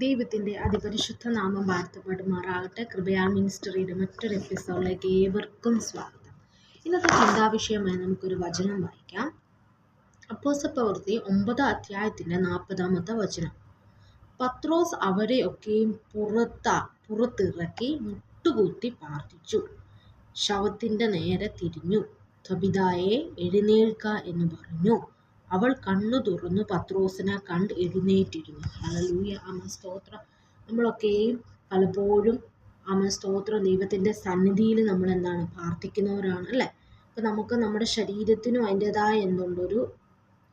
ദൈവത്തിന്റെ അതിപരിശുദ്ധ നാമം വാഴ്ത്തപ്പെടുമാറാകട്ടെ. കൃപയാ മിനിസ്റ്ററിയുടെ മറ്റൊരു എപ്പിസോഡിലേക്ക് ഏവർക്കും സ്വാഗതം. ഇന്നത്തെ ചിന്താവിഷയമായി നമുക്കൊരു വചനം വായിക്കാം. അപ്പോസ പ്രവൃത്തി ഒമ്പതാം അധ്യായത്തിന്റെ നാൽപ്പതാമത്തെ വചനം. പത്രോസ് അവരെ അവരെയൊക്കെയും പുറത്ത പുറത്തിറക്കി മുട്ടുകുത്തി പ്രാർത്ഥിച്ചു. ശവത്തിന്റെ നേരെ തിരിഞ്ഞു. തബിതായെ എഴുന്നേൽക്ക എന്ന് പറഞ്ഞു. അവൾ കണ്ണു തുറന്നു പത്രോസിനെ കണ്ട് എഴുന്നേറ്റിരുന്നു. ഹലലൂയ അമ്മ സ്തോത്രം. നമ്മളൊക്കെയും പലപ്പോഴും അമ്മ സ്തോത്രം. ദൈവത്തിന്റെ സന്നിധിയിൽ നമ്മൾ എന്താണ്? പ്രാർത്ഥിക്കുന്നവരാണ് അല്ലേ? അപ്പം നമുക്ക് നമ്മുടെ ശരീരത്തിനും അതിന്റെതായ എന്തുണ്ടൊരു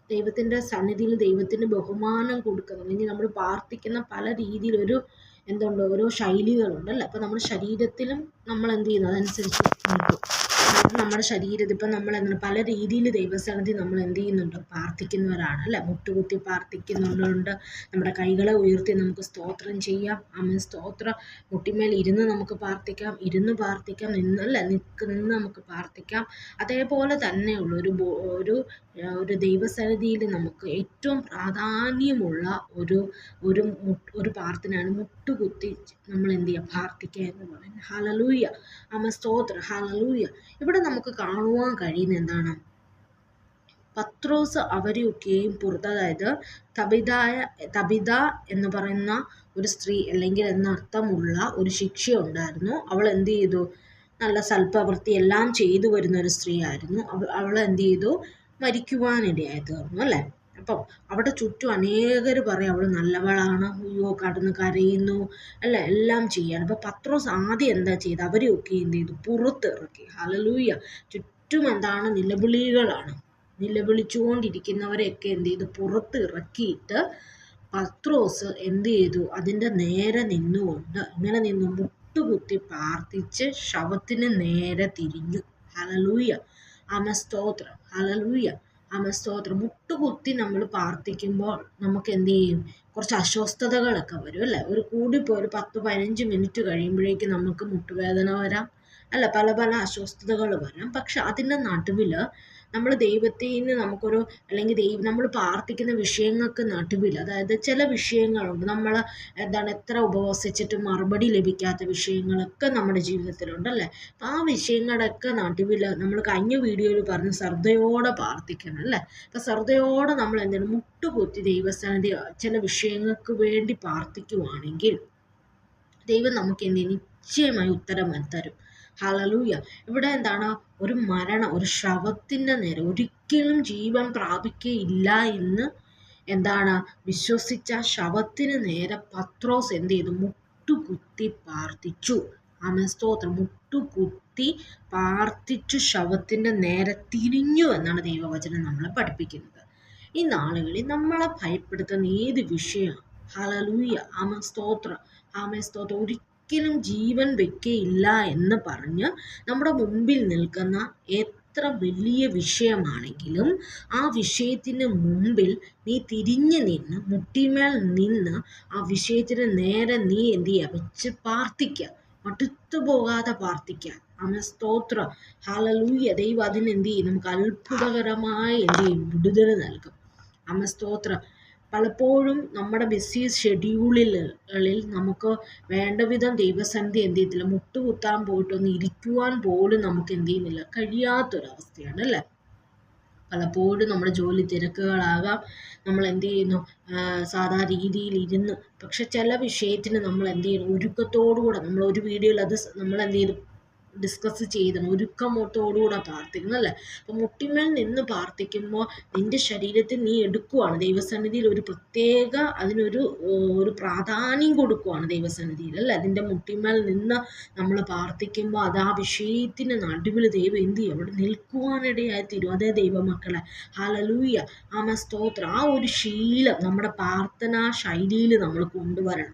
ദൈവത്തിന്റെ സന്നിധിയിൽ ദൈവത്തിന് ബഹുമാനം കൊടുക്കണം. അല്ലെങ്കിൽ നമ്മൾ പ്രാർത്ഥിക്കുന്ന പല രീതിയിലൊരു എന്തുണ്ട്? ഓരോ ശൈലികളുണ്ട് അല്ലേ? അപ്പം നമ്മുടെ ശരീരത്തിലും നമ്മൾ എന്ത് ചെയ്യുന്നു? അതനുസരിച്ച് നിൽക്കും. നമ്മുടെ ശരീരത്തിൽ ഇപ്പം നമ്മൾ എന്താണ് പല രീതിയിൽ ദൈവസന്നിധി നമ്മൾ എന്ത് ചെയ്യുന്നുണ്ട്? പ്രാർത്ഥിക്കുന്നവരാണ് അല്ലേ? മുട്ടുകുത്തി പ്രാർത്ഥിക്കുന്നുണ്ട്. നമ്മുടെ കൈകളെ ഉയർത്തി നമുക്ക് സ്തോത്രം ചെയ്യാം. അമ്മ സ്തോത്രം. മുട്ടിമേൽ ഇരുന്ന് നമുക്ക് പ്രാർത്ഥിക്കാം. ഇരുന്ന് പ്രാർത്ഥിക്കാം. നിന്നല്ല നിൽക്ക് നിന്ന് നമുക്ക് പ്രാർത്ഥിക്കാം. അതേപോലെ തന്നെയുള്ള ഒരു ഒരു ഒരു ദൈവസന്നിധിയിൽ നമുക്ക് ഏറ്റവും പ്രാധാന്യമുള്ള ഒരു ഒരു ഒരു പ്രാർത്ഥനയാണ് മുട്ടുകുത്തി നമ്മൾ എന്ത് ചെയ്യുക? പ്രാർത്ഥിക്കുക എന്ന് പറയുന്നത്. ഹലലൂയ അമ്മ സ്തോത്ര. ഹലലൂയ ഇവിടെ നമുക്ക് കാണുവാൻ കഴിയുന്ന എന്താണ്? പത്രോസ് അവരെയൊക്കെയും പുറത്ത് അതായത് തബിതായ തബിത എന്ന് പറയുന്ന ഒരു സ്ത്രീ അല്ലെങ്കിൽ എന്നർത്ഥമുള്ള ഒരു ശിക്ഷ ഉണ്ടായിരുന്നു അവൾ എന്ത് ചെയ്തു? നല്ല സൽപ്രവൃത്തി എല്ലാം ചെയ്തു വരുന്ന ഒരു സ്ത്രീ ആയിരുന്നു അവൾ എന്ത് ചെയ്തു? മരിക്കുവാനിടയായി തീർന്നു അല്ലേ? അപ്പം അവിടെ ചുറ്റും അനേകർ പറയും അവൾ നല്ലവളാണ്. അയ്യോ കടന്ന് കരയുന്നു. അല്ല? എല്ലാം ചെയ്യാണ്. അപ്പം പത്രോസ് ആദ്യം എന്താ ചെയ്ത് അവരെയൊക്കെ എന്ത് ചെയ്തു? പുറത്തിറക്കി. ഹലലൂയ ചുറ്റും എന്താണ്? നിലവിളികളാണ്. നിലവിളിച്ചുകൊണ്ടിരിക്കുന്നവരെയൊക്കെ എന്ത് ചെയ്തു? പുറത്ത് ഇറക്കിയിട്ട് പത്രോസ് എന്ത് ചെയ്തു? അതിന്റെ നേരെ നിന്നുകൊണ്ട് ഇങ്ങനെ നിന്ന് മുട്ടുകുത്തി പ്രാർത്ഥിച്ച് ശവത്തിന് നേരെ തിരിഞ്ഞു. ഹലലൂയ അമസ്തോത്രം. ഹലലൂയ അമസ്തോത്രം മുട്ടുകുത്തി നമ്മൾ പ്രാർത്ഥിക്കുമ്പോൾ നമുക്ക് എന്ത് ചെയ്യും? കുറച്ച് അസ്വസ്ഥതകളൊക്കെ വരും അല്ലേ? ഒരു കൂടിപ്പോയി ഒരു പത്ത് പതിനഞ്ച് മിനിറ്റ് കഴിയുമ്പോഴേക്കും നമുക്ക് മുട്ടുവേദന വരാം. അല്ല പല പല അസ്വസ്ഥതകൾ വരാം. പക്ഷെ അതിന്റെ നടുവിൽ നമ്മൾ ദൈവത്തിൽ നിന്ന് നമുക്കൊരു അല്ലെങ്കിൽ ദൈവം നമ്മൾ പ്രാർത്ഥിക്കുന്ന വിഷയങ്ങൾക്ക് നടുവിൽ അതായത് ചില വിഷയങ്ങളുണ്ട്. നമ്മൾ എന്താണ് എത്ര ഉപവസിച്ചിട്ട് മറുപടി ലഭിക്കാത്ത വിഷയങ്ങളൊക്കെ നമ്മുടെ ജീവിതത്തിലുണ്ട് അല്ലേ? അപ്പം ആ വിഷയങ്ങളുടെയൊക്കെ നടുവിൽ നമ്മൾ കഴിഞ്ഞ വീഡിയോയിൽ പറഞ്ഞ് ശ്രദ്ധയോടെ പ്രാർത്ഥിക്കണം അല്ലേ? അപ്പം ശ്രദ്ധയോടെ നമ്മൾ എന്താണ് മുട്ടുകുത്തി ദൈവസ്ഥാനത്തെ ചില വിഷയങ്ങൾക്ക് വേണ്ടി പ്രാർത്ഥിക്കുവാണെങ്കിൽ ദൈവം നമുക്ക് എന്ത് നിശ്ചയമായി ഉത്തരം തരും. ഹലലൂയ ഇവിടെ എന്താണ്? ഒരു മരണം ഒരു ശവത്തിന്റെ നേരെ ഒരിക്കലും ജീവൻ പ്രാപിക്കുകയില്ല എന്ന് എന്താണ്? വിശ്വസിച്ച ശവത്തിന് നേരെ പത്രോസ് എന്ത് ചെയ്തു? മുട്ടുകുത്തി പ്രാർത്ഥിച്ചു. അമസ്തോത്രം മുട്ടുകുത്തി പ്രാർത്ഥിച്ചു ശവത്തിന്റെ നേരെ തിരിഞ്ഞു എന്നാണ് ദൈവവചനം നമ്മളെ പഠിപ്പിക്കുന്നത്. ഈ നാളുകളിൽ നമ്മളെ ഭയപ്പെടുത്തുന്ന ഏത് വിഷയം ഹലലൂയ ആമസ്തോത്രം ആമസ്തോത്രം ഒരു ഒരിക്കലും ജീവൻ വെക്കയില്ല എന്ന് പറഞ്ഞ് നമ്മുടെ മുമ്പിൽ നിൽക്കുന്ന എത്ര വലിയ വിഷയമാണെങ്കിലും ആ വിഷയത്തിന് മുമ്പിൽ നീ തിരിഞ്ഞു നിന്ന് മുട്ടിമേൽ നിന്ന് ആ വിഷയത്തിന് നേരെ നീ എന്ത് ചെയ്യുക? വെച്ച് പ്രാർത്ഥിക്കുക. മടുത്തു പോകാതെ പ്രാർത്ഥിക്കുക. അമ്മ സ്തോത്രം. ഹലലൂയ ദൈവം അതിനെന്ത് ചെയ്യും? നമുക്ക് അത്ഭുതകരമായി എന്ത് ചെയ്യും? വിടുതൽ നൽകും. അമ്മ സ്തോത്രം. പലപ്പോഴും നമ്മുടെ ബിസി ഷെഡ്യൂളിൽ നമുക്ക് വേണ്ട വിധം ദൈവസന്ധി എന്ത് ചെയ്യത്തില്ല. മുട്ടുകുത്താൻ പോയിട്ടൊന്ന് ഇരിക്കുവാൻ പോലും നമുക്ക് എന്ത് ചെയ്യുന്നില്ല. കഴിയാത്തൊരവസ്ഥയാണ് അല്ലേ? പലപ്പോഴും നമ്മുടെ ജോലി തിരക്കുകളാകാം. നമ്മൾ എന്ത് ചെയ്യുന്നു? സാധാ രീതിയിൽ ഇരുന്ന്. പക്ഷെ ചില വിഷയത്തിന് നമ്മൾ എന്ത് ചെയ്യുന്നു ഒരുക്കത്തോടു കൂടെ നമ്മൾ ഒരു വീഡിയോയിൽ അത് നമ്മൾ എന്ത് ചെയ്തു? ഡിസ്കസ് ചെയ്തണം ഒരുക്കമോട്ടോടുകൂടെ പ്രാർത്ഥിക്കണം അല്ലേ? അപ്പം മുട്ടിമേൽ നിന്ന് പ്രാർത്ഥിക്കുമ്പോൾ നിന്റെ ശരീരത്തിൽ നീ എടുക്കുവാണ് ദൈവസന്നിധിയിൽ ഒരു പ്രത്യേക അതിനൊരു ഒരു പ്രാധാന്യം കൊടുക്കുവാണ് ദൈവസന്നിധിയിൽ അല്ലേ? അതിന്റെ മുട്ടിമേൽ നിന്ന് നമ്മൾ പ്രാർത്ഥിക്കുമ്പോൾ അത് ആ വിഷയത്തിന് നടുവിൽ ദൈവം എന്ത് ചെയ്യും? അവിടെ നിൽക്കുവാനിടയായി തീരും. അതേ ദൈവമക്കളെ ഹലലൂയ ആമ സ്തോത്രം. ആ ഒരു ശീലം നമ്മുടെ പ്രാർത്ഥനാ ശൈലിയിൽ നമ്മൾ കൊണ്ടുവരണം.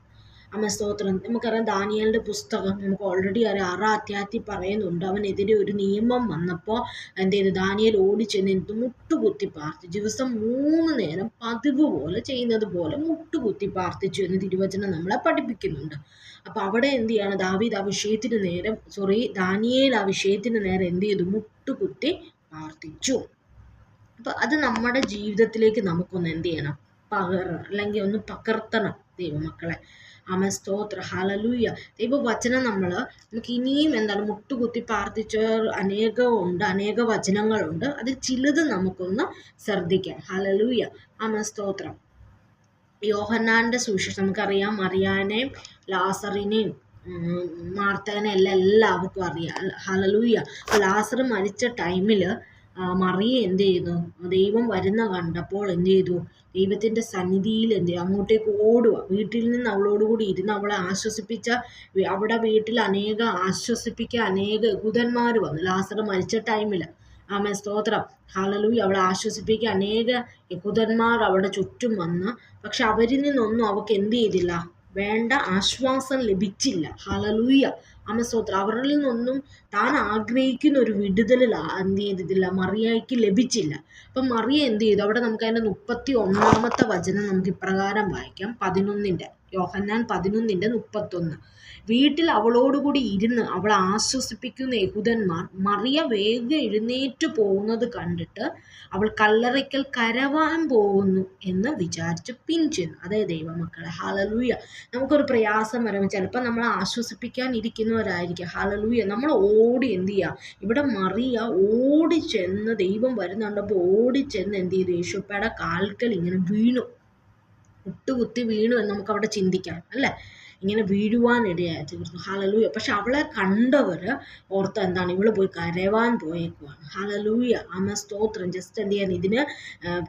അമ്മ സ്തോത്രം. നമുക്കറിയാം ദാനിയലിന്റെ പുസ്തകം നമുക്ക് ഓൾറെഡി അറിയാം. ആറാം അധ്യായത്തിൽ പറയുന്നുണ്ട്. അവനെതിരെ ഒരു നിയമം വന്നപ്പോൾ എന്ത് ചെയ്തു? ദാനിയൽ ഓടിച്ചെന്ന് മുട്ടുകുത്തി പ്രാർത്ഥിച്ചു. ദിവസം മൂന്ന് നേരം പതിവ് പോലെ ചെയ്യുന്നത് പോലെ മുട്ടുകുത്തി പ്രാർത്ഥിച്ചു എന്ന് തിരുവചനം നമ്മളെ പഠിപ്പിക്കുന്നുണ്ട്. അപ്പോൾ അവിടെ എന്ത് ചെയ്യണം? ദാവീദ് ആ വിഷയത്തിന് നേരം സോറി ദാനിയേൽ ആ വിഷയത്തിന് നേരം എന്ത് ചെയ്തു? മുട്ടുകുത്തി പ്രാർത്ഥിച്ചു. അപ്പോൾ അത് നമ്മുടെ ജീവിതത്തിലേക്ക് നമുക്കൊന്ന് എന്ത് ചെയ്യണം? പകർ അല്ലെങ്കിൽ ഒന്ന് പകർത്തണം ദൈവമക്കളെ. അമ സ്തോത്ര. ദൈവ ദൈവവചനം നമ്മൾ നമുക്ക് ഇനിയും എന്താണ് മുട്ടുകുത്തി പ്രാർത്ഥിച്ച അനേകമുണ്ട് അനേക വചനങ്ങളുണ്ട്. അതിൽ ചിലത് നമുക്കൊന്ന് ശ്രദ്ധിക്കാം. ഹല്ലേലൂയ. അമ സ്തോത്രം. സുവിശേഷം നമുക്കറിയാം. മറിയാനെയും ലാസറിനെയും മാർത്തേനെ എല്ലാം എല്ലാവർക്കും അറിയാം. ഹലലൂയ ലാസർ മരിച്ച ടൈമിൽ മറിയ എന്ത് ചെയ്തു? ദൈവം വരുന്ന കണ്ടപ്പോൾ എന്ത് ചെയ്തു? ദൈവത്തിന്റെ സന്നിധിയിൽ എന്ത് അങ്ങോട്ടേക്ക് ഓടുക വീട്ടിൽ നിന്ന് അവളോട് കൂടി ഇരുന്ന് അവളെ ആശ്വസിപ്പിച്ച അവിടെ വീട്ടിൽ അനേക ആശ്വസിപ്പിക്കുക അനേക യഹൂദന്മാർ വന്നു. ലാസർ മരിച്ച ടൈമിൽ ആമ സ്തോത്രം. ഹാളലൂയി അവളെ ആശ്വസിപ്പിക്കുക അനേക യഹൂദന്മാർ അവിടെ ചുറ്റും വന്ന്. പക്ഷെ അവരിൽ നിന്നൊന്നും അവൾക്ക് എന്ത് ചെയ്തില്ല? വേണ്ട ആശ്വാസം ലഭിച്ചില്ല. ഹലലൂയ അമസ്തോത്രം അവരിൽ നിന്നൊന്നും താൻ ആഗ്രഹിക്കുന്ന ഒരു വിടുതലിൽ എന്ത് ചെയ്തിട്ടില്ല. മറിയയ്ക്ക് ലഭിച്ചില്ല. അപ്പം മറിയ എന്ത് ചെയ്തു? അവിടെ നമുക്ക് അതിന്റെ മുപ്പത്തി ഒന്നാമത്തെ വചനം നമുക്ക് ഇപ്രകാരം വായിക്കാം. പതിനൊന്നിന്റെ. യോഹന്നാൻ പതിനൊന്നിന്റെ മുപ്പത്തൊന്ന്. വീട്ടിൽ അവളോടുകൂടി ഇരുന്ന് അവളെ ആശ്വസിപ്പിക്കുന്ന യഹൂദന്മാർ മറിയ വേഗ എഴുന്നേറ്റ് പോകുന്നത് കണ്ടിട്ട് അവൾ കല്ലറയ്ക്കൽ കരവാൻ പോകുന്നു എന്ന് വിചാരിച്ച് പിഞ്ചെന്നു അതെ ദൈവമക്കളെ ഹാലലൂയ നമുക്കൊരു പ്രയാസം വരുമ്പോൾ ചിലപ്പോൾ നമ്മൾ ആശ്വസിപ്പിക്കാൻ ഇരിക്കുന്നവരായിരിക്കും ഹാലലൂയ നമ്മൾ ഓടി എന്ത് ചെയ്യുക? ഇവിടെ മറിയ ഓടി ചെന്ന് ദൈവം വരുന്നുണ്ടപ്പോൾ ഓടി ചെന്ന് എന്ത് ചെയ്തു? യേശുപ്പയുടെ കാൽക്കൽ ഇങ്ങനെ വീണു. മുട്ടുകുത്തി വീണു എന്ന് നമുക്ക് അവിടെ ചിന്തിക്കാം അല്ലേ? ഇങ്ങനെ വീഴുവാനിടയായി തീർന്നു ഹലലൂയ പക്ഷെ അവളെ കണ്ടവർ ഓർത്ത് എന്താണ്? ഇവൾ പോയി കരവാൻ പോയേക്കുവാണ്. ഹലലൂയ അമ്മ സ്തോത്രം. ജസ്റ്റ് എന്ത് ചെയ്യാൻ? ഇതിന്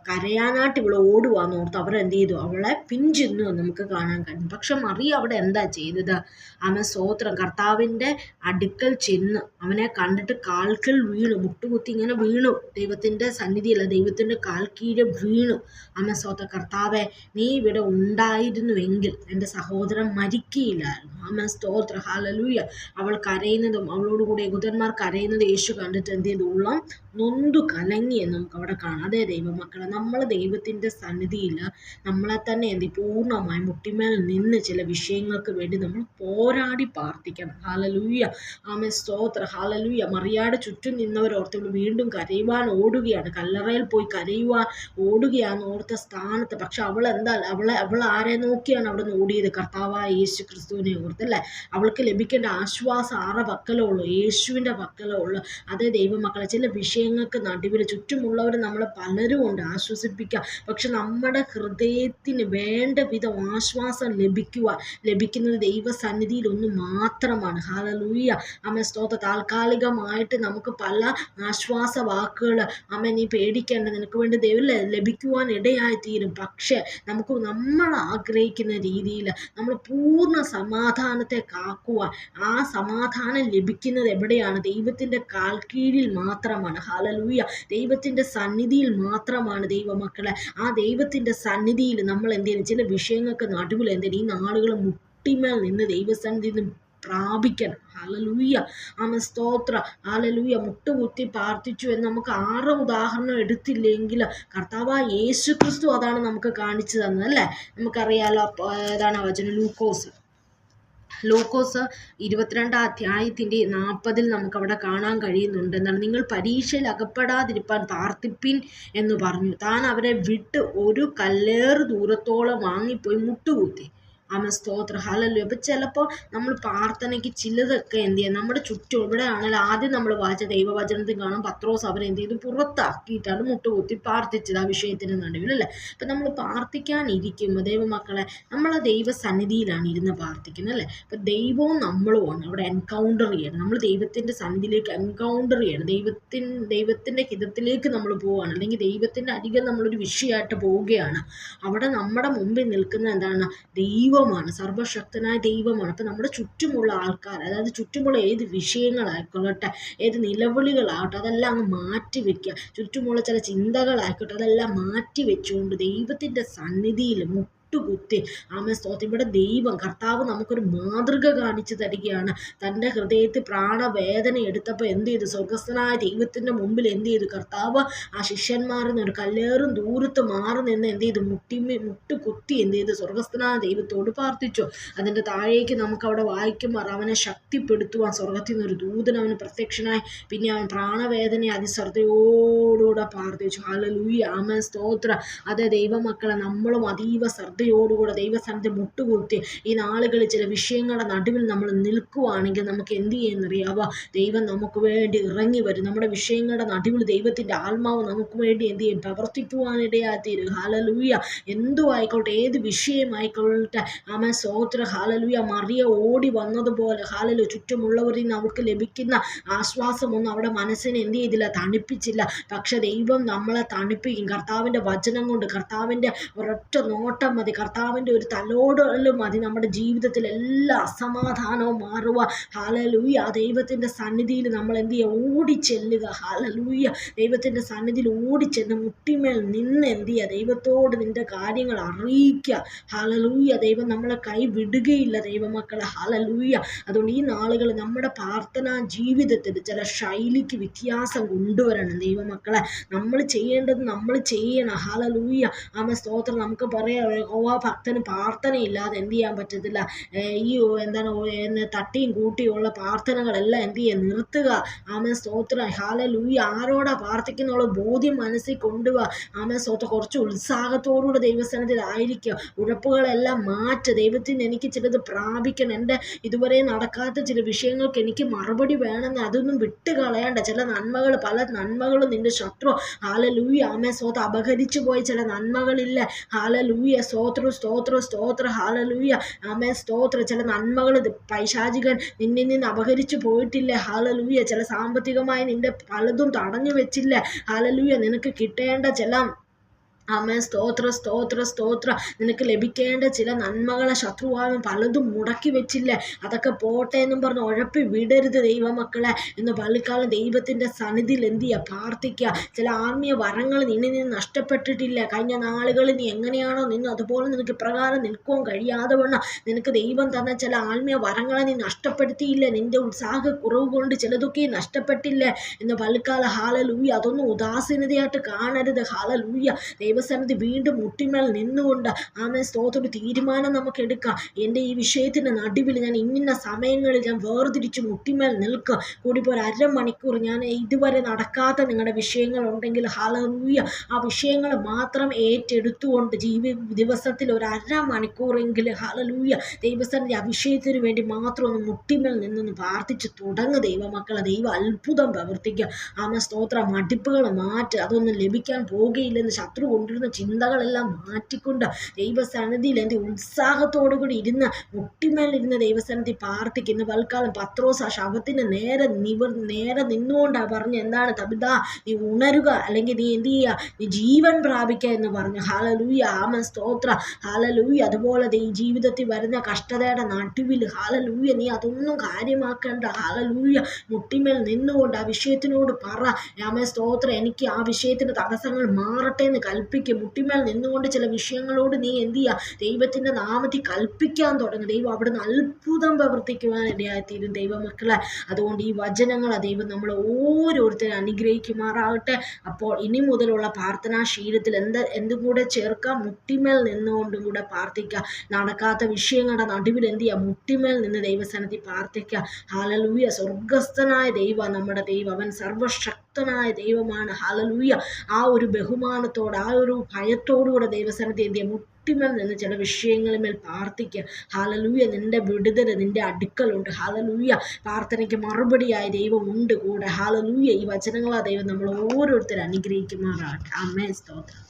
കരയാനായിട്ട് ഇവൾ ഓടുവാന്ന് ഓർത്ത് അവർ എന്ത് ചെയ്തു? അവളെ പിഞ്ചിന്നു നമുക്ക് കാണാൻ കഴിയും. പക്ഷെ മറിയ അവിടെ എന്താ ചെയ്തത്? അമ്മ സ്തോത്രം. കർത്താവിന്റെ അടുക്കൽ ചെന്ന് അവനെ കണ്ടിട്ട് കാൽക്കൽ വീണു. മുട്ടുകുത്തി ഇങ്ങനെ വീണു. ദൈവത്തിന്റെ സന്നിധിയല്ല ദൈവത്തിന്റെ കാൽ കീഴെ വീണു. അമ്മ സ്തോത്ര. കർത്താവെ നീ ഇവിടെ ഉണ്ടായിരുന്നുവെങ്കിൽ എന്റെ സഹോദരൻ മരി സഹിക്കുകയില്ലായിരുന്നു ആമ സ്തോത്ര. ഹാലലൂയ അവൾ കരയുന്നതും അവളോട് കൂടെ യഹൂദന്മാർ കരയുന്നത് യേശു കണ്ടിട്ട് എന്ത് ചെയ്തു? ഉള്ളം നൊന്തു കലങ്ങി എന്ന് നമുക്ക് അവിടെ കാണാം. അതേ ദൈവമക്കളെ നമ്മൾ ദൈവത്തിന്റെ സന്നിധിയിൽ നമ്മളെ തന്നെ എന്ത് പൂർണമായി മുട്ടിമേൽ നിന്ന് ചില വിഷയങ്ങൾക്ക് വേണ്ടി നമ്മൾ പോരാടി പ്രാർത്ഥിക്കണം. ഹാലലൂയ ആമ സ്തോത്ര. ഹാലലൂയ മറിയാട് ചുറ്റും നിന്നവരോർത്ത് വീണ്ടും കരയുവാൻ ഓടുകയാണ്. കല്ലറയിൽ പോയി കരയുവാൻ ഓടുകയാണ് ഓർത്ത സ്ഥാനത്ത്. പക്ഷെ അവൾ എന്താ? അവളെ അവൾ ആരെ നോക്കിയാണ് അവിടെ നിന്ന് ഓടിയത്? കർത്താവായ ക്രിസ്തുവിനെ ഓർത്ത് അല്ലേ അവൾക്ക് ലഭിക്കേണ്ട ആശ്വാസം ആറ പക്കലേ ഉള്ളൂ യേശുവിന്റെ പക്കലേ ഉള്ളൂ. അതേ ദൈവമക്കളെ ചില വിഷയങ്ങൾക്ക് നടുവിൽ ചുറ്റുമുള്ളവർ നമ്മളെ പലരും ഉണ്ട് ആശ്വസിപ്പിക്കുക. പക്ഷെ നമ്മുടെ ഹൃദയത്തിന് വേണ്ട വിധം ആശ്വാസം ലഭിക്കുക ലഭിക്കുന്നത് ദൈവസന്നിധിയിൽ ഒന്ന് മാത്രമാണ്. ഹാലലൂയ്യ അമ്മ സ്തോത്ര. താൽക്കാലികമായിട്ട് നമുക്ക് പല ആശ്വാസ വാക്കുകൾ അമ്മ നീ പേടിക്കേണ്ട നിനക്ക് വേണ്ടി ദൈവം ലഭിക്കുവാൻ ഇടയായി തീരും പക്ഷേ നമുക്ക് നമ്മൾ ആഗ്രഹിക്കുന്ന രീതിയിൽ നമ്മൾ പൂർണ സമാധാനത്തെ കാക്കുക ആ സമാധാനം ലഭിക്കുന്നത് എവിടെയാണ്? ദൈവത്തിന്റെ കാൽക്കീഴിൽ കീഴിൽ മാത്രമാണ്. ഹാലലൂയ ദൈവത്തിന്റെ സന്നിധിയിൽ മാത്രമാണ് ദൈവമക്കളെ. ആ ദൈവത്തിന്റെ സന്നിധിയിൽ നമ്മൾ എന്തെങ്കിലും ചില വിഷയങ്ങൾക്ക് നടുവിൽ എന്തെങ്കിലും ഈ നാളുകൾ മുട്ടിമേൽ നിന്ന് ദൈവസന്നിധി പ്രാപിക്കണം. ഹാലലൂയ ആമ സ്തോത്ര. ഹാലലൂയ മുട്ടുകുത്തി പ്രാർത്ഥിച്ചു എന്ന് നമുക്ക് ആറ് ഉദാഹരണം എടുത്തില്ലെങ്കിൽ കർത്താവ് യേശു ക്രിസ്തു അതാണ് നമുക്ക് കാണിച്ചു തന്നത് അല്ലേ? നമുക്കറിയാലോ ഏതാണ് വചനം? ലൂക്കോസ്. ലൂക്കോസ് ഇരുപത്തിരണ്ടാം അധ്യായത്തിന്റെ നാൽപ്പതിൽ നമുക്കവിടെ കാണാൻ കഴിയുന്നുണ്ട്. എന്നാണ് നിങ്ങൾ പരീക്ഷയിൽ അകപ്പെടാതിരിപ്പാൻ പ്രാർത്ഥിപ്പിൻ എന്ന് പറഞ്ഞു. താൻ അവരെ വിട്ട് ഒരു കല്ലേറ് ദൂരത്തോളം വാങ്ങിപ്പോയി മുട്ടുകുത്തി. ആമ സ്തോത്രം. ഹലല്ലോ അപ്പം ചിലപ്പോൾ നമ്മൾ പ്രാർത്ഥനയ്ക്ക് ചിലതൊക്കെ എന്ത് ചെയ്യുക നമ്മുടെ ചുറ്റും ഇവിടെ ആണെങ്കിൽ ആദ്യം നമ്മൾ വായിച്ച ദൈവവചനത്തിൽ കാണും പത്രോസ് അവർ എന്ത് ചെയ്തു? പുറത്താക്കിയിട്ടാണ് മുട്ടുകുത്തി പ്രാർത്ഥിച്ചത് ആ വിഷയത്തിന് നടുവിൽ അല്ലേ? അപ്പം നമ്മൾ പ്രാർത്ഥിക്കാനിരിക്കുമ്പോൾ ദൈവമക്കളെ നമ്മൾ ദൈവസന്നിധിയിലാണ് ഇരുന്ന് പ്രാർത്ഥിക്കുന്നത് അല്ലേ? അപ്പം ദൈവവും നമ്മളുമാണ് അവിടെ എൻകൗണ്ടർ ചെയ്യണം. നമ്മൾ ദൈവത്തിന്റെ സന്നിധിയിലേക്ക് എൻകൗണ്ടർ ചെയ്യണം. ദൈവത്തിൻ ദൈവത്തിന്റെ ഹിതത്തിലേക്ക് നമ്മൾ പോവുകയാണ് അല്ലെങ്കിൽ ദൈവത്തിന്റെ അധികം നമ്മളൊരു വിഷയമായിട്ട് പോവുകയാണ്. അവിടെ നമ്മുടെ മുമ്പിൽ നിൽക്കുന്ന എന്താണ്? ദൈവ ദൈവമാണ് സർവശക്തനായ ദൈവമാണ്. അപ്പം നമ്മുടെ ചുറ്റുമുള്ള ആൾക്കാർ അതായത് ചുറ്റുമുള്ള ഏത് വിഷയങ്ങളായിക്കൊള്ളട്ടെ ഏത് നിലവിളികളാകട്ടെ അതെല്ലാം അങ്ങ് മാറ്റി വെക്കുക. ചുറ്റുമുള്ള ചില ചിന്തകളായിക്കോട്ടെ അതെല്ലാം മാറ്റി വെച്ചുകൊണ്ട് ദൈവത്തിന്റെ സന്നിധിയിൽ മുട്ടുകുത്തി ആമ സ്തോത്രം. ഇവിടെ ദൈവം കർത്താവ് നമുക്കൊരു മാതൃക കാണിച്ചു തരികയാണ്. തന്റെ ഹൃദയത്തിൽ പ്രാണവേദന എടുത്തപ്പോൾ എന്ത് ചെയ്തു? സ്വർഗസ്ഥനായ ദൈവത്തിന്റെ മുമ്പിൽ എന്ത് ചെയ്തു? കർത്താവ് ആ ശിഷ്യന്മാരിൽ നിന്ന് ഒരു കല്ലേറും ദൂരത്ത് മാറി നിന്ന് എന്ത് ചെയ്തു? മുട്ടി മുട്ടുകുത്തി എന്ത് ചെയ്തു? സ്വർഗസ്ഥനായ ദൈവത്തോട് പ്രാർത്ഥിച്ചു. അതിന്റെ താഴേക്ക് നമുക്ക് അവിടെ വായിക്കുമ്പോൾ അവനെ ശക്തിപ്പെടുത്തുവാൻ സ്വർഗത്തിൽ നിന്ന് ഒരു ദൂതൻ അവന് പ്രത്യക്ഷനായി. പിന്നെ അവൻ പ്രാണവേദന അതിശ്രദ്ധയോടുകൂടെ പ്രാർത്ഥിച്ചു. ഹാലലൂയ ആമ സ്തോത്ര. അതെ ദൈവമക്കളെ നമ്മളും അതീവ ശ്രദ്ധ വിശ്വസ്തയോടുകൂടെ ദൈവസ്ഥാനത്തെ മുട്ടുകുത്തി ഈ നാളുകളിൽ ചില വിഷയങ്ങളുടെ നടുവിൽ നമ്മൾ നിൽക്കുവാണെങ്കിൽ നമുക്ക് എന്ത് ചെയ്യുന്നറിയാവുക ദൈവം നമുക്ക് വേണ്ടി ഇറങ്ങി വരും. നമ്മുടെ വിഷയങ്ങളുടെ നടുവിൽ ദൈവത്തിന്റെ ആത്മാവ് നമുക്ക് വേണ്ടി എന്ത് ചെയ്യും? പ്രവർത്തിക്കുവാനിടയാത്തീരും ഹാലലൂയ എന്തു ആയിക്കോട്ടെ ഏത് വിഷയമായിക്കോട്ടെ ആമ സോത്ര ഹാലലൂയ മറിയ ഓടി വന്നതുപോലെ ഹാലലു ചുറ്റുമുള്ളവരിൽ നിന്ന് അവർക്ക് ലഭിക്കുന്ന ആശ്വാസമൊന്നും അവിടെ മനസ്സിനെ എന്ത് ചെയ്തില്ല? തണുപ്പിച്ചില്ല. പക്ഷെ ദൈവം നമ്മളെ തണുപ്പിക്കും. കർത്താവിന്റെ വചനം കൊണ്ട് കർത്താവിന്റെ ഒരൊറ്റ നോട്ടം മതി. കർത്താവിന്റെ ഒരു തലോടലും മതി നമ്മുടെ ജീവിതത്തിൽ എല്ലാ അസമാധാനവും മാറുക. ഹാലലൂയ ആ ദൈവത്തിന്റെ സന്നിധിയിൽ നമ്മൾ എന്ത് ചെയ്യുക? ഓടിച്ചെല്ലുക. ഹാലലൂയ ദൈവത്തിന്റെ സന്നിധിയിൽ ഓടിച്ചെന്ന് മുട്ടിമേൽ നിന്ന് എന്ത് ചെയ്യുക? ദൈവത്തോട് നിന്റെ കാര്യങ്ങൾ അറിയിക്കുക. ഹാലലൂയ ദൈവം നമ്മളെ കൈ വിടുകയില്ല ദൈവമക്കളെ. ഹാലലൂയ അതുകൊണ്ട് ഈ നാളുകൾ നമ്മുടെ പ്രാർത്ഥനാ ജീവിതത്തിൽ ചില ശൈലിക്ക് വ്യത്യാസം കൊണ്ടുവരണം ദൈവമക്കളെ. നമ്മൾ ചെയ്യേണ്ടത് നമ്മൾ ചെയ്യണം. ഹാലലൂയ ആമ സ്തോത്രം. നമുക്ക് പറയാം. ഓ ഭക്തന് പ്രാർത്ഥനയില്ലാതെ എന്ത് ചെയ്യാൻ പറ്റത്തില്ല. ഈ എന്താണ് തട്ടിയും കൂട്ടിയുള്ള പ്രാർത്ഥനകളെല്ലാം എന്ത് ചെയ്യുക നിർത്തുക. ആമ സ്തോത്രം. ഹാലലൂയ ആരോടാ പ്രാർത്ഥിക്കുന്നുള്ള ബോധ്യം മനസ്സിൽ കൊണ്ടുപോവുക ആമ സ്തോത്രം. കുറച്ച് ഉത്സാഹത്തോടുകൂടെ ദൈവസ്ഥാനത്തിൽ ആയിരിക്കുക. ഉഴപ്പുകളെല്ലാം മാറ്റ്. ദൈവത്തിന് എനിക്ക് ചിലത് പ്രാപിക്കണം. എന്റെ ഇതുവരെ നടക്കാത്ത ചില വിഷയങ്ങൾക്ക് എനിക്ക് മറുപടി വേണമെന്ന് അതൊന്നും വിട്ട് കളയണ്ട ചില നന്മകൾ പല നന്മകളും നിന്റെ ശത്രു. ഹാല ലൂയി ആമ സ്വത്ത് അപഹരിച്ചു പോയ ചില നന്മകളില്ല. ഹാലലൂയ സ്തോത്ര സ്തോത്രം സ്തോത്ര. ഹാലലൂയ ആമേ സ്തോത്ര. ചില നന്മകൾ പൈശാചികൻ നിന്നിൽ നിന്ന് അപഹരിച്ചു പോയിട്ടില്ല. ഹാലലൂയ ചില സാമ്പത്തികമായി നിന്റെ പലതും തടഞ്ഞു വെച്ചില്ല. ഹാലലൂയ നിനക്ക് കിട്ടേണ്ട ചില ആമേ സ്തോത്ര സ്തോത്ര സ്തോത്ര. നിനക്ക് ലഭിക്കേണ്ട ചില നന്മകളെ ശത്രുവാകും പലതും മുടക്കി വെച്ചില്ലേ? അതൊക്കെ പോട്ടെ എന്നും പറഞ്ഞ് ഉഴപ്പി വിടരുത് ദൈവമക്കളെ എന്ന് പള്ളിക്കാലം ദൈവത്തിന്റെ സന്നിധിയിൽ എന്ത് ചെയ്യുക പ്രാർത്ഥിക്കുക. ചില ആത്മീയ വരങ്ങൾ നിന്നെ നിന്ന് നഷ്ടപ്പെട്ടിട്ടില്ല. കഴിഞ്ഞ നാളുകളിൽ നീ എങ്ങനെയാണോ നിന്ന് അതുപോലെ നിനക്ക് പ്രകാരം നിൽക്കുവാൻ കഴിയാതെ വണ്ണം നിനക്ക് ദൈവം തന്ന ചില ആത്മീയ വരങ്ങളെ നീ നഷ്ടപ്പെടുത്തിയില്ല? നിന്റെ ഉത്സാഹക്കുറവ് കൊണ്ട് ചിലതൊക്കെ നഷ്ടപ്പെട്ടില്ലേ? എന്ന് പള്ളിക്കാല ഹാല ലൂയ അതൊന്നും ഉദാസീനതയായിട്ട് കാണരുത്. ഹാലലൂയ ദൈവസന്നിധി വീണ്ടും മുട്ടിമേൽ നിന്നുകൊണ്ട് ആമേ സ്തോത്രം തീരുമാനം നമുക്ക് എടുക്കാം എന്റെ ഈ വിഷയത്തിന്റെ നടുവിൽ ഞാൻ ഇന്ന സമയങ്ങളിൽ ഞാൻ വേർതിരിച്ച് മുട്ടിമേൽ നിൽക്കുക കൂടിപ്പോൾ ഒരു അരമണിക്കൂർ ഞാൻ ഇതുവരെ നടക്കാത്ത നിങ്ങളുടെ വിഷയങ്ങൾ ഉണ്ടെങ്കിൽ ഹലൂയ ആ വിഷയങ്ങൾ മാത്രം ഏറ്റെടുത്തുകൊണ്ട് ജീവി ദിവസത്തിൽ ഒരു അരമണിക്കൂറെങ്കിൽ ഹലലൂയ ദൈവസന്നിധി ആ വിഷയത്തിന് വേണ്ടി മാത്രം ഒന്ന് മുട്ടിമേൽ നിന്നൊന്ന് പ്രാർത്ഥിച്ച് തുടങ്ങുക ദൈവമക്കളെ. ദൈവം അത്ഭുതം പ്രവർത്തിക്കുക ആമ സ്തോത്ര മടിപ്പുകൾ മാറ്റുക അതൊന്നും ലഭിക്കാൻ പോകുകയില്ലെന്ന് ശത്രു കൊണ്ടിരുന്ന ചിന്തകളെല്ലാം മാറ്റിക്കൊണ്ട് ദൈവസന്നിധിയിൽ എന്റെ ഉത്സാഹത്തോടു കൂടി ഇരുന്ന് മുട്ടിമേലിരുന്ന ദൈവസന്നിധി പ്രാർത്ഥിക്കുന്ന. വൽക്കാലം പത്രോസ് ആ ശവത്തിന് നേരെ നിവർ നേരെ നിന്നുകൊണ്ടാണ് പറഞ്ഞ് എന്താണ് തബിത നീ ഉണരുക അല്ലെങ്കിൽ നീ എന്ത് ചെയ്യുക? നീ ജീവൻ പ്രാപിക്കുക എന്ന് പറഞ്ഞു. ഹാലലൂയ ആമ സ്തോത്ര. ഹാലലൂയ അതുപോലെ ഈ ജീവിതത്തിൽ വരുന്ന കഷ്ടതയുടെ നടുവിൽ. ഹാലലൂയ നീ അതൊന്നും കാര്യമാക്കേണ്ട. ഹാലലൂയ മുട്ടിമേൽ നിന്നുകൊണ്ട് ആ വിഷയത്തിനോട് പറ. ആമ സ്തോത്ര. എനിക്ക് ആ വിഷയത്തിന് തടസ്സങ്ങൾ മാറട്ടെ എന്ന് കൽപ്പി കൽപ്പിക്കും. മുട്ടിമേൽ നിന്നുകൊണ്ട് ചില വിഷയങ്ങളോട് നീ എന്ത് ചെയ്യുക ദൈവത്തിന്റെ നാമത്തിൽ കൽപ്പിക്കാൻ തുടങ്ങും. ദൈവം അവിടുന്ന് അത്ഭുതം പ്രവർത്തിക്കുവാൻ ഇടയായിത്തീരും ദൈവമക്കളെ. അതുകൊണ്ട് ഈ വചനങ്ങളെ ദൈവം നമ്മൾ ഓരോരുത്തരും അനുഗ്രഹിക്കുമാറാകട്ടെ. അപ്പോൾ ഇനി മുതലുള്ള പ്രാർത്ഥനാ ശീലത്തിൽ എന്ത് എന്തും കൂടെ ചേർക്കാം. മുട്ടിമേൽ നിന്നുകൊണ്ടും കൂടെ പ്രാർത്ഥിക്കുക നടക്കാത്ത വിഷയങ്ങളുടെ നടുവിൽ എന്ത് ചെയ്യുക മുട്ടിമേൽ നിന്ന് ദൈവസ്ഥാനത്തിൽ പ്രാർത്ഥിക്കുക ഹാലലൂയ സ്വർഗസ്ഥനായ ദൈവ നമ്മുടെ ദൈവം. അവൻ സർവശക്തനായ ദൈവമാണ്. ഹാലലൂയ ആ ഒരു ബഹുമാനത്തോട് ആ ഭയത്തോടുകൂടെ ദൈവസ്ഥാനത്ത് എന്ത് ചെയ്യുക മുട്ടിമേൽ നിന്ന് ചില വിഷയങ്ങളിന്മേൽ പ്രാർത്ഥിക്കുക. ഹാലലൂയ നിന്റെ വിടുതൽ നിന്റെ അടുക്കലുണ്ട്. ഹാലലൂയ പ്രാർത്ഥനയ്ക്ക് മറുപടിയായ ദൈവം ഉണ്ട് കൂടെ. ഹാലലൂയ ഈ വചനങ്ങളാ ദൈവം നമ്മൾ ഓരോരുത്തരും അനുഗ്രഹിക്കുമാറാകട്ടെ. അമ്മേ സ്തോത്രം.